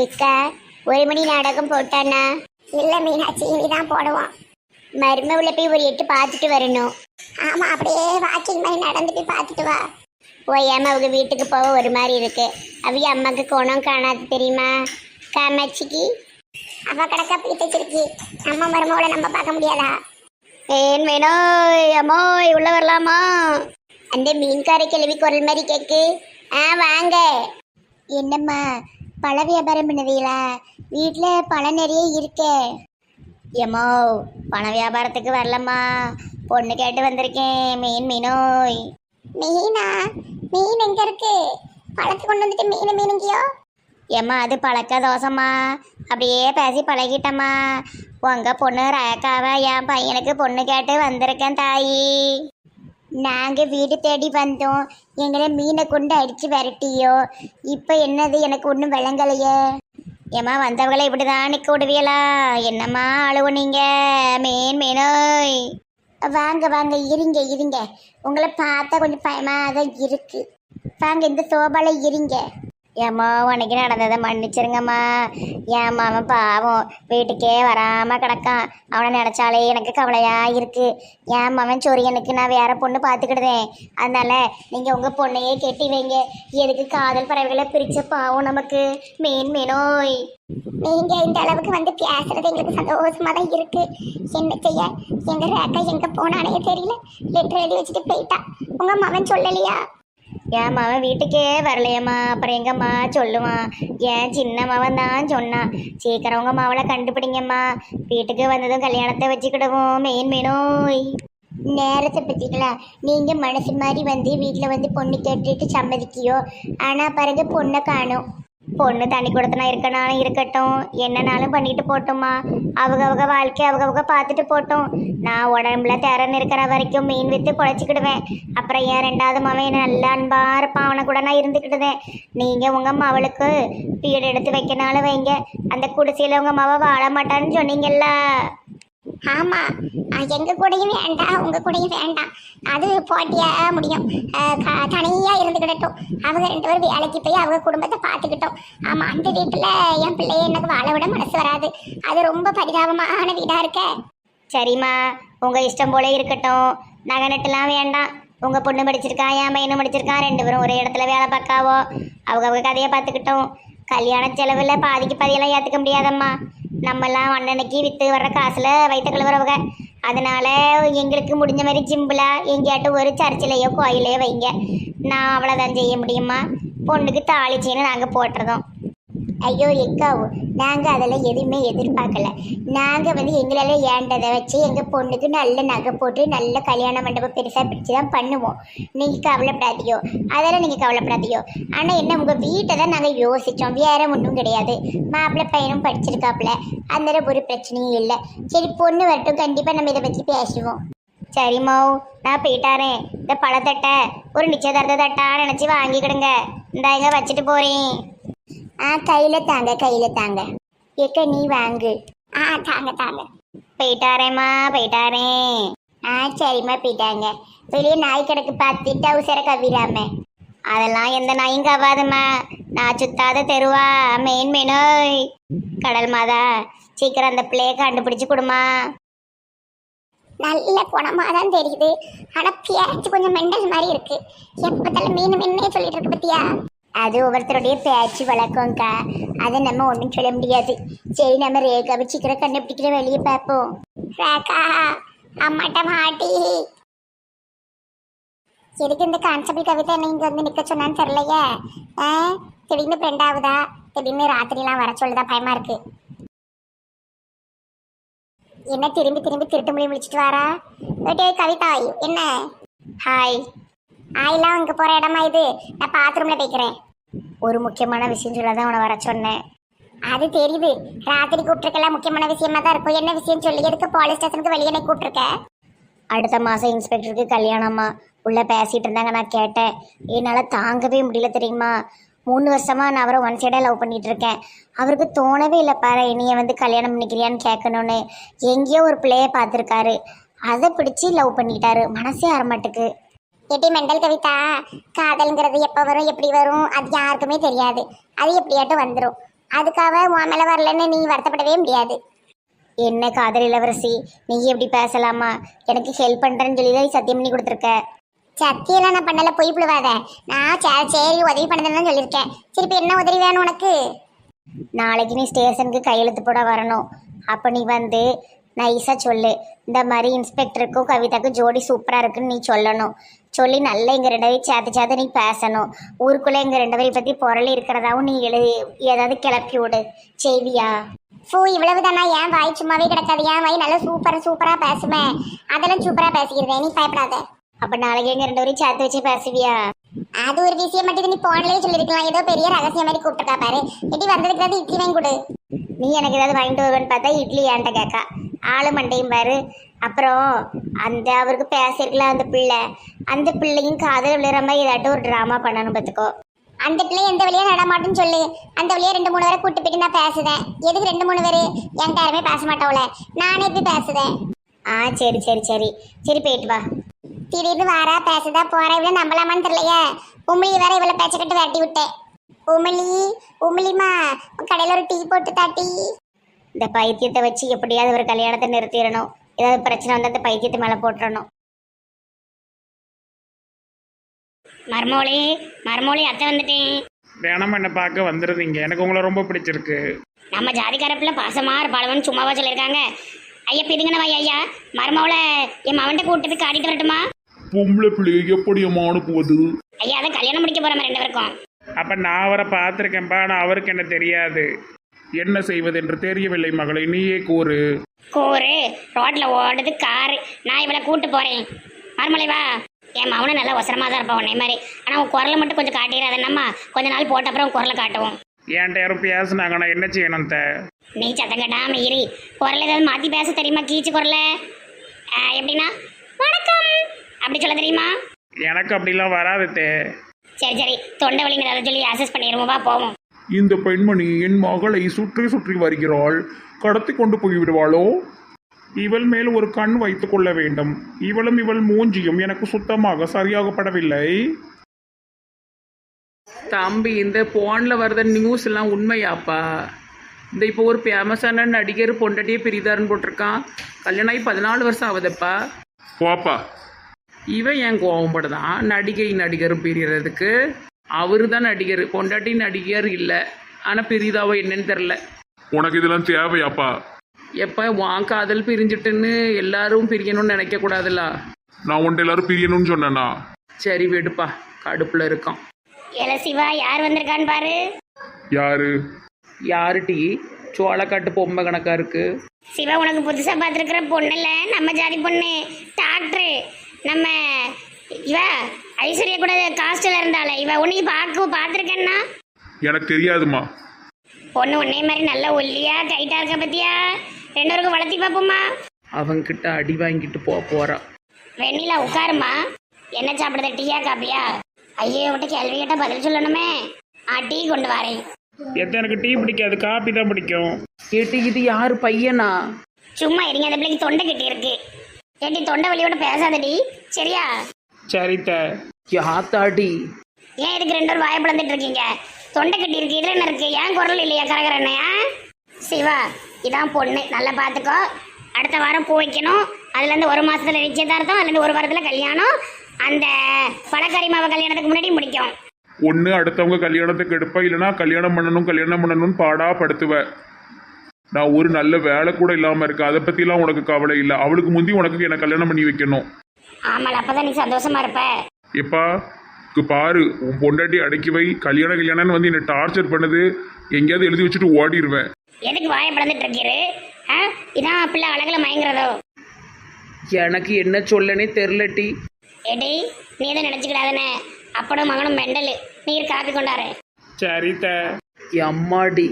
ஏக்கா ஒரு மணி நாடகம் போட்டானா? இல்ல மீனாட்சி இனிதான் போடுவோம் மருமவுல போய் ஒரு எட்டு பார்த்துட்டு வரணும். ஆமா அப்படியே வாக்கிங் மாதிரி நடந்து போய் பார்த்துட்டு வா. ஓயாம அவங்க வீட்டுக்கு போக ஒரு மாதிரி இருக்கு. அவிய அம்மாக்கு குணம் காணாது தெரியுமா? காமாட்சிக்கு அவ கிடக்கா பீத்த வச்சிருக்கு நம்ம மருமவளை நம்ம பார்க்க முடியாதா? ஏன் வேணும் அம்மோ உள்ள வரலாமா? அந்த மீன்கார கிழவி குரல் மாதிரி கேக்கு. ஆ வாங்க. என்னம்மா பழ வியாபாரம் பண்ணுவீங்களா வீட்டில் பழம் நிறைய இருக்கே. ஏமோ பண வியாபாரத்துக்கு வரலம்மா. பொண்ணு கேட்டு வந்திருக்கேன். மீன் மீனோய். மீனா? மீன் எங்க இருக்கு? பழத்தை கொண்டு வந்துட்டு மீன் மீனுங்கியோ? ஏம்மா அது பழக்க தோசைம்மா. அப்படியே பேசி பழகிட்டம்மா. உங்க பொண்ணு ரேக்காவ என் பையனுக்கு பொண்ணு கேட்டு வந்திருக்கேன் தாயி. நாங்கள் வீடு தேடி வந்தோம். எங்களை மீனை கொண்டு அடித்து விரட்டியோ. இப்போ என்னது? எனக்கு ஒன்றும் விளங்கலையே. ஏம்மா வந்தவங்களை இப்படி தான் நிற்க விடுவியலா என்னம்மா அழுவு நீங்க? மீன் மீனோய் வாங்க வாங்க இருங்க இருங்க. உங்களை பார்த்தா கொஞ்சம் பயமாக தான் இருக்குது வாங்க இந்த சோபாவில் இருங்க. ஏம்மா உனக்கு நடந்ததை மன்னிச்சிருங்கம்மா. என் மாமன் பாவம் வீட்டுக்கே வராமல் கிடக்கான். அவனை நினச்சாலே எனக்கு கவலையாக இருக்கு. என் மாமன் சொரியனுக்கு நான் வேற பொண்ணு பார்த்துக்கிடுதேன். அதனால நீங்கள் உங்கள் பொண்ணையே கெட்டி வைங்க. எதுக்கு காதல் பறவைகளை பிரிச்ச பாவம் நமக்கு? மீன் மீனோய். நீங்க இந்த அளவுக்கு வந்து பேசுறது எங்களுக்கு சந்தோஷமா தான் இருக்கு. என்ன செய்ய? எங்க ரேக்கா எங்க போனானே தெரியல. லெட்டர் எழுதி வச்சுட்டு போயிட்டா. உங்க மகன் சொல்லலையா? என் மவன் வீட்டுக்கே வரலையம்மா. அப்புறம் எங்கம்மா சொல்லுவான். ஏன் சின்ன மவன் தான் சொன்னான். சீக்கிரம் உங்கள் மாவளை கண்டுபிடிங்கம்மா. வீட்டுக்கு வந்ததும் கல்யாணத்தை வச்சுக்கிடுவோம் மெயின் மெயினோய் நேரத்தை பற்றிங்களா நீங்கள் மனசு மாதிரி வந்து வீட்டில் வந்து பொண்ணு கேட்டுட்டு சம்மதிக்கியோ? ஆனால் பிறகு பொண்ணை காணும். பொண்ணு தண்ணி கொடுத்தனா இருக்கனாலும் இருக்கட்டும். என்னனாலும் பண்ணிட்டு போட்டோம்மா. அவங்க அவங்க வாழ்க்கை அவங்க அவங்க பார்த்துட்டு போட்டோம். நான் உடம்புல திறன் இருக்கிற வரைக்கும் மீன் விற்று பொழைச்சிக்கிடுவேன். அப்புறம் ஏன் ரெண்டாவது மாவன் என்ன நல்லா அன்பா இருப்பான். அவனை கூட நான் இருந்துக்கிட்டுதேன் நீங்கள் உங்கள் மவளுக்கு வீடு எடுத்து வைக்கனாலும் வைங்க. அந்த குடிசையில் உங்கள் மாவை வாழ மாட்டான்னு சொன்னீங்கல்ல. ஆமா. எங்க கூடயும் வேண்டாம் உங்க கூடயும் வேண்டாம். அது போட்டியா முடியும். க- தனியா இருந்துக்கிடட்டும் அவங்க ரெண்டு பேரும் வேலைக்கு போய் அவங்க குடும்பத்தை பார்த்துக்கிட்டோம். ஆமா அந்த வீட்டுல என் பிள்ளைய எனக்கு வாழ விட மனசு வராது. அது ரொம்ப பரிதாபமான வீடா இருக்க. சரிம்மா உங்க இஷ்டம் போல இருக்கட்டும். நகை நட்டுலாம் வேண்டாம். உங்க பொண்ணு படிச்சிருக்கா என் பையனும் படிச்சிருக்கான். ரெண்டு பேரும் ஒரே இடத்துல வேலை பார்க்காவோ. அவங்க அவங்க கதையை பார்த்துக்கிட்டோம். கல்யாண செலவுல பாதிக்கு பாதியெல்லாம் ஏற்றுக்க முடியாதம்மா. நம்மெல்லாம் அண்ணனுக்கு விற்று வர்ற காசில் வயிற்று கழுவுறவங்க. அதனால் எங்களுக்கு முடிஞ்ச மாதிரி ஜிம்பிளா எங்கேயாட்டும் ஒரு சர்ச்சிலையோ கோயிலையோ வைங்க. நான் அவ்வளோதான் செய்ய முடியுமா? பொண்ணுக்கு தாளிச்சின்னு நாங்கள் போட்டுறதோம் ஐயோ எக்காவோ நாங்கள் அதெல்லாம் எதுவுமே எதிர்பார்க்கல. நாங்கள் வந்து எங்களால் ஏண்டதை வச்சு எங்கள் பொண்ணுக்கு நல்ல நகை போட்டு நல்ல கல்யாண மண்டபம் பெருசாக பிடிச்சி தான் பண்ணுவோம். நீங்கள் கவலைப்படாதியோ அதெல்லாம் நீங்கள் கவலைப்படாதியோ ஆனால் என்ன உங்கள் வீட்டை தான் நாங்கள் யோசித்தோம் வேற ஒன்றும் கிடையாது. மாப்பிள்ளை பையனும் படிச்சிருக்காப்புல. அந்த ஒரு பிரச்சனையும் இல்லை. சரி பொண்ணு வரட்டும். கண்டிப்பாக நம்ம இதை பற்றி பேசுவோம். சரிம்மா நான் போயிட்டாரேன் இந்த பழத்தட்டை ஒரு நிச்சயதார்த்த தட்டா நினச்சி வாங்கிக்கிடுங்க. இந்த இங்க வச்சுட்டு போகிறேன் ஆ கையில தாங்க கையில தாங்க. எக்க நீ வாங்கு. ஆ தாங்க தாங்க. போயிட்டாரேம்மா போயிட்டாரே. ஆ சரிம்மா போயிட்டாங்க. வெளியே நாய் கிடக்கு பார்த்துட்டு அவசர கவிராம. அதெல்லாம் எந்த நாயும் கவாதும்மா. நான் சுத்தாத தெருவா மெயின் மெனோய் கடல் மாதா சீக்கிரம் அந்த பிள்ளைய கண்டுபிடிச்சு கொடுமா. நல்ல குணமா தான் தெரியுது. ஆனா பேச்சு கொஞ்சம் மெண்டல் மாதிரி இருக்கு. எப்பத்தாலும் மீன் மீன்னே சொல்லிட்டு இருக்கு பத்தியா? அது ஒவ்வொருத்தருடைய பேச்சு வழக்கம்க்கா. அதை நம்ம ஒன்றும் சொல்ல முடியாது. சரி நம்ம ரேகாவை சீக்கிரம் கண்டுபிடிக்கிற வெளியே பார்ப்போம். ரேகா அம்மாட்ட மாட்டி. எதுக்கு இந்த கான்ஸ்டபிள் கவிதை என்ன இங்கே வந்து நிற்க சொன்னான்னு தெரியலையே? ஆ? திடீர்னு ஃப்ரெண்ட் ஆகுதா? திடீர்னு ராத்திரிலாம் வர சொல்லுதா? பயமா இருக்கு. என்ன திரும்பி திரும்பி திருட்டு மொழி முடிச்சுட்டு வாரா? ஓகே கவிதா என்ன? ஹாய் ஆயிலாம் அங்கே போகிற இடமா இது? நான் பாத்ரூமில் போய்க்கிறேன் ஒரு முக்கியமான விஷயம் சொல்ல தான் உன வர சொன்னேன். அது தெரியுது. ராத்திரி கூப்பிட்டுருக்கலாம் முக்கியமான விஷயமா தான் இருக்கும். என்ன விஷயம் சொல்லி? எதுக்கு போலீஸ் ஸ்டேஷனுக்கு வெளியே நீ கூப்பிட்டுருக்க? அடுத்த மாதம் இன்ஸ்பெக்டருக்கு கல்யாணமா உள்ள பேசிட்டு இருந்தாங்க நான் கேட்டேன். என்னால் தாங்கவே முடியல தெரியுமா? மூணு வருஷமா நான் அவரை ஒன் சைடாக லவ் பண்ணிகிட்டு இருக்கேன் அவருக்கு தோணவே இல்லை பாரு என்னைய வந்து கல்யாணம் பண்ணிக்கிறியான்னு கேட்கணும்னு. எங்கேயோ ஒரு பிள்ளையை பார்த்துருக்காரு. அதை பிடிச்சி லவ் பண்ணிட்டாரு. மனசே ஆரமாட்டுக்கு எட்டி மெண்டல் கவிதா காதல்ங்கிறது எப்போ வரும் எப்படி வரும் அது யாருக்குமே தெரியாது. அது எப்படியாட்டும் வந்துடும் அதுக்காக உன் மேல வரலன்னு நீ வருத்தப்படவே முடியாது. என்ன காதல் இளவரசி நீ எப்படி பேசலாமா? எனக்கு ஹெல்ப் பண்றேன்னு சொல்லி தான் சத்தியம் பண்ணி கொடுத்துருக்க. சத்தியெல்லாம் நான் பண்ணல பொய் புழுவாத நான் சே- சரி உதவி பண்ணதுன்னு சொல்லியிருக்கேன். சரி இப்போ என்ன உதவி வேணும் உனக்கு? நாளைக்கு நீ ஸ்டேஷனுக்கு கையெழுத்து போட வரணும். அப்போ நீ வந்து நைஸாக சொல்லு. இந்த மாதிரி இன்ஸ்பெக்டருக்கும் கவிதாக்கும் ஜோடி சூப்பராக இருக்குன்னு நீ சொல்லணும். சொல்லி நல்லா எங்கள் ரெண்டு பேரும் சேர்த்து சேர்த்து நீ பேசணும். ஊருக்குள்ளே எங்கள் ரெண்டு பேரையும் பற்றி பொருள் இருக்கிறதாவும் நீ எழுதி ஏதாவது கிளப்பி விடு. செய்வியா? ஃபூ இவ்வளவுதானா? ஏன் வாய் சும்மாவே கிடக்காது. ஏன் வாய் நல்லா சூப்பராக சூப்பராக பேசுவேன் அதெல்லாம் சூப்பராக பேசிக்கிறேன் நீ பயப்படாத. அப்போ நாளைக்கு எங்கள் ரெண்டு பேரும் சேர்த்து வச்சு பேசுவியா? அது ஒரு விஷயம் மட்டும் நீ போன்லயே சொல்லிருக்கலாம் ஏதோ பெரிய ரகசியம் மாதிரி கூப்பிட்டா பாரு. இட்லி வந்ததுக்கு ஏதாவது இட்லி வாங்கி கொடு. நீ எனக்கு ஏதாவது வாங்கிட்டு வருவேன்னு பார்த்தா இட்லி ஏன்ட்ட கேட்கா. ஆளு மண்டையும் பாரு. அப்புறம் அந்த அவருக்கு பேசிருக்கலாம் அந்த பிள்ளை. அந்த பிள்ளையும் காதல் விழுற மாதிரி ஏதாட்டும் ஒரு ட்ராமா பண்ணணும் பார்த்துக்கோ. அந்த பிள்ளை எந்த வழியா நடமாட்டேன்னு சொல்லு. அந்த வழியா ரெண்டு மூணு பேரை கூட்டு போயிட்டு நான் பேசுதேன் எதுக்கு ரெண்டு மூணு பேர்? என்கிட்ட யாருமே பேச மாட்டோம்ல நானே இப்படி பேசுதேன் ஆ சரி சரி சரி. சரி போயிட்டு வா. திடீர்னு வாரா பேசுதா போறா இவ்வளவு நம்பலாமான்னு தெரியலையே. உமிழி வேற இவ்வளவு பேச்ச கட்டு வெட்டி விட்டேன். உமிழி உமிழிமா உன் கடையில ஒரு டீ போட்டு தாட்டி. இந்த பைத்தியத்தை வச்சு எப்படியாவது ஒரு கல்யாணத்தை நிறுத்திடணும். ஏதாவது பிரச்சனை வந்து அந்த பைத்தியத்தை மேல போட்டுறணும். மர்மோளி மர்மோளி அத்தை வந்துட்டேன். தினமும் என்னை பார்க்க வந்துடுறீங்க. எனக்கு உங்களை ரொம்ப பிடிச்சிருக்கு. நம்ம ஜாதிக்கார பிள்ளை பாசமா இருப்பாளவன்னு சும்மாவா சொல்லியிருக்காங்க. ஐயா பிதுங்கன வை ஐயா. மருமவளை என் மவன்ட்ட கூட்டு போய் காட்டிட்டு வரட்டுமா பொம்பளை பிள்ளையை எப்படி அம்மா அனுப்புவது ஐயா அதை கல்யாணம் முடிக்க போறோம் ரெண்டு பேருக்கும். அப்போ நான் அவரை பார்த்துருக்கேன்ப்பா ஆனால் அவருக்கு என்ன தெரியாது. என்ன செய்வது என்று தெரியவில்லை மகளை நீயே கூறு. கூறு ரோட்ல ஓடுது காரு. நான் இவளை கூட்டு போறேன். மறுமலை வா. என் மவனும் நல்லா ஒசரமா தான் இருப்பான் உன்னை மாதிரி. ஆனா உன் குரலை மட்டும் கொஞ்சம் காட்டிடாத. நம்ம கொஞ்ச நாள் போட்ட அப்புறம் உன் குரலை காட்டுவோம். என்கிட்ட யாரும் பேசுனாங்க நான் என்ன செய்யணும் த நீ சத்தம் கட்டாம இரு. குரல் ஏதாவது மாத்தி பேச தெரியுமா கீச்சு குரல? எப்படின்னா வணக்கம். அப்படி சொல்ல தெரியுமா? எனக்கு அப்படிலாம் வராது தே சரி சரி. தொண்டை வலிங்கிறத சொல்லி அசஸ் பண்ணிடுவோம். வா போவோம். இந்த பெண்மணி என் மகளை சுற்றி சுற்றி வருகிறாள். கடத்தி கொண்டு போய் விடுவாளோ இவள் மேல் ஒரு கண் வைத்துக் கொள்ள வேண்டும். இவளும் இவள் மூஞ்சியும் எனக்கு சுத்தமாக சரியாகப்படவில்லை. தம்பி இந்த போனில் வர்ற நியூஸ் எல்லாம் உண்மையாப்பா? இந்த இப்போ ஒரு ஃபேமஸான நடிகர் பொண்டாட்டியே பிரிதாருன்னு போட்டிருக்கான். கல்யாணம் ஆகி பதினாலு வருஷம் ஆகுதுப்பா. போப்பா இவன் ஏன் கோவப்படுதான்? நடிகை நடிகர் பிரியறதுக்கு. அவரு தான் நடிகர் பொண்டாட்டி நடிகர் இல்லை. ஆனால் பிரிதாவோ என்னன்னு தெரில உனக்கு இதெல்லாம் தேவையாப்பா? எப்போ வான் காதல் பிரிஞ்சிட்டுன்னு எல்லாரும் பிரியணும்னு நினைக்கக்கூடாதுல்ல? நான் உன்ட்ட எல்லாரும் பிரியணும்னு சொன்னேனா? சரி விடுப்பா கடுப்பில் இருக்கான். ஏல சிவா யார் வந்திருக்கான்னு பாரு. யாரு? யாருட்டி சோளக்காட்டு பொம்மை கணக்கா இருக்கு. சிவா உனக்கு புதுசா பார்த்துருக்கிற பொண்ணு இல்ல? நம்ம ஜாதி பொண்ணு டாக்டர். நம்ம இவ ஐஸ்வர்யா கூட காஸ்டில் இருந்தால இவ உன்னைக்கு பார்க்க பார்த்துருக்கேன்னா? எனக்கு தெரியாதுமா பொண்ணு உன்னை மாதிரி நல்ல ஒல்லியா கைட்டா இருக்க பத்தியா? ரெண்டு பேருக்கும் வளர்த்தி பார்ப்போமா? அவங்கிட்ட அடி வாங்கிட்டு போக போகிறான் வெண்ணிலா உட்காருமா என்ன சாப்பிடுத டீயா காப்பியா? ஐயோ விட்டு கேள்வி கேட்டா பதில் சொல்லணுமே. ஆ டீ கொண்டு வரேன். எத்த எனக்கு டீ பிடிக்காது காப்பி தான் பிடிக்கும். கேட்டு இது யார் பையனா? சும்மா இருங்க அந்த பிள்ளைக்கு தொண்டை கட்டி இருக்கு. ஏட்டி தொண்டை வலியோட பேசாதடி. சரியா? சரி த யாத்தாடி ஏன் இதுக்கு ரெண்டு பேரும் வாய பிளந்துட்டு இருக்கீங்க? தொண்டை கட்டி இருக்கு இதுல என்ன இருக்கு? ஏன் குரல் இல்லையா கரகரண்ணையா சிவா இதான் பொண்ணு. நல்லா பார்த்துக்கோ அடுத்த வாரம் பூ வைக்கணும். அதுல இருந்து ஒரு மாசத்துல நிச்சயதார்த்தம் அதுல இருந்து ஒரு வாரத்துல கல்யாணம். அந்த பழக்கறி மாவ கல்யாணத்துக்கு முன்னாடி முடிக்கும். ஒன்று அடுத்தவங்க கல்யாணத்துக்கு எடுப்ப இல்லைன்னா கல்யாணம் பண்ணணும் கல்யாணம் பண்ணணும்னு பாடா படுத்துவேன் நான் ஒரு நல்ல வேலை கூட இல்லாமல் இருக்கேன். அதை பற்றிலாம் உனக்கு கவலை இல்லை. அவளுக்கு முந்தி உனக்கு என்னை கல்யாணம் பண்ணி வைக்கணும்? ஆமாம் அப்பதான் நீ சந்தோஷமா இருப்ப. எப்பா இங்க பாரு உன் பொண்டாட்டி அடக்கி வை கல்யாணம் கல்யாணம்னு வந்து என்னை டார்ச்சர் பண்ணுது. எங்கேயாவது எழுதி வச்சுட்டு ஓடிடுவேன் எதுக்கு வாய பிளந்துட்டு இருக்கீரு? ஆ? இதான் பிள்ளை அழகுல மயங்குறதோ. எனக்கு என்ன சொல்லனே தெரிலட்டி ஏடி நீ எதை நினைச்சுக்கிடாதானே. அப்பனும் மகனும் மெண்டலு. நீர் காப்பி கொண்டாரு. சரி த எம்மாடி.